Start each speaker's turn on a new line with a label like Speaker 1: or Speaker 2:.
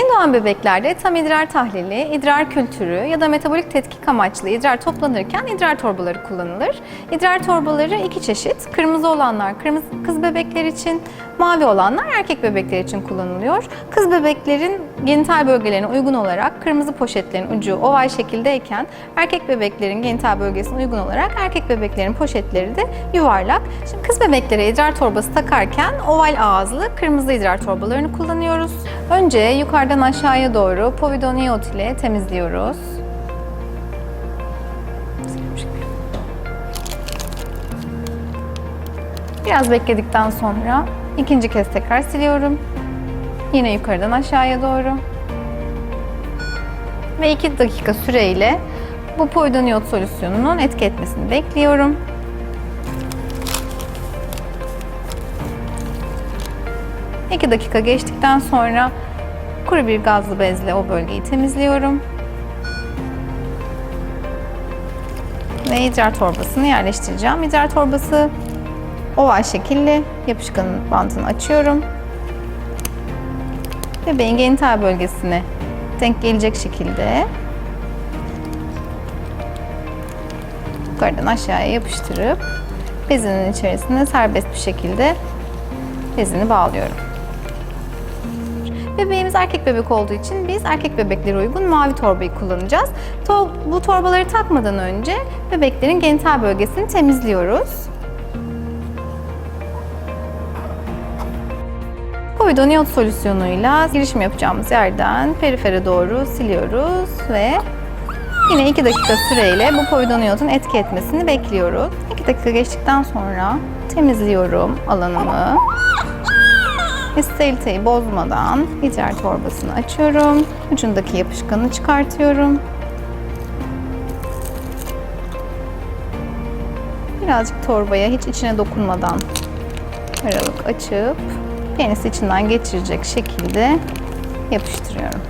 Speaker 1: doğan bebeklerde tam idrar tahlili, idrar kültürü ya da metabolik tetkik amaçlı idrar toplanırken idrar torbaları kullanılır. İdrar torbaları iki çeşit. Kırmızı olanlar kırmızı kız bebekler için, mavi olanlar erkek bebekler için kullanılıyor. Kız bebeklerin genital bölgelerine uygun olarak kırmızı poşetlerin ucu oval şekildeyken erkek bebeklerin genital bölgesine uygun olarak erkek bebeklerin poşetleri de yuvarlak. Şimdi kız bebeklere idrar torbası takarken oval ağızlı kırmızı idrar torbalarını kullanıyoruz. Önce yukarıdan aşağıya doğru povidoniot ile temizliyoruz. Biraz bekledikten sonra ikinci kez tekrar siliyorum. Yine yukarıdan aşağıya doğru. Ve 2 dakika süreyle bu povidoniot solüsyonunun etki etmesini bekliyorum. İki dakika geçtikten sonra kuru bir gazlı bezle o bölgeyi temizliyorum. Ve idrar torbasını yerleştireceğim. İdrar torbası oval şekilli yapışkan bantını açıyorum. Bebeğin genital bölgesine denk gelecek şekilde yukarıdan aşağıya yapıştırıp bezinin içerisine serbest bir şekilde bezini bağlıyorum. Bebeğimiz erkek bebek olduğu için biz erkek bebeklere uygun mavi torbayı kullanacağız. Bu torbaları takmadan önce bebeklerin genital bölgesini temizliyoruz. Povidoniot solüsyonuyla girişim yapacağımız yerden perifere doğru siliyoruz ve yine 2 dakika süreyle bu povidoniotun etki etmesini bekliyoruz. 2 dakika geçtikten sonra temizliyorum alanımı. Ve steriliteyi bozmadan idrar torbasını açıyorum. Ucundaki yapışkanı çıkartıyorum. Birazcık torbaya hiç içine dokunmadan aralık açıp penisi içinden geçirecek şekilde yapıştırıyorum.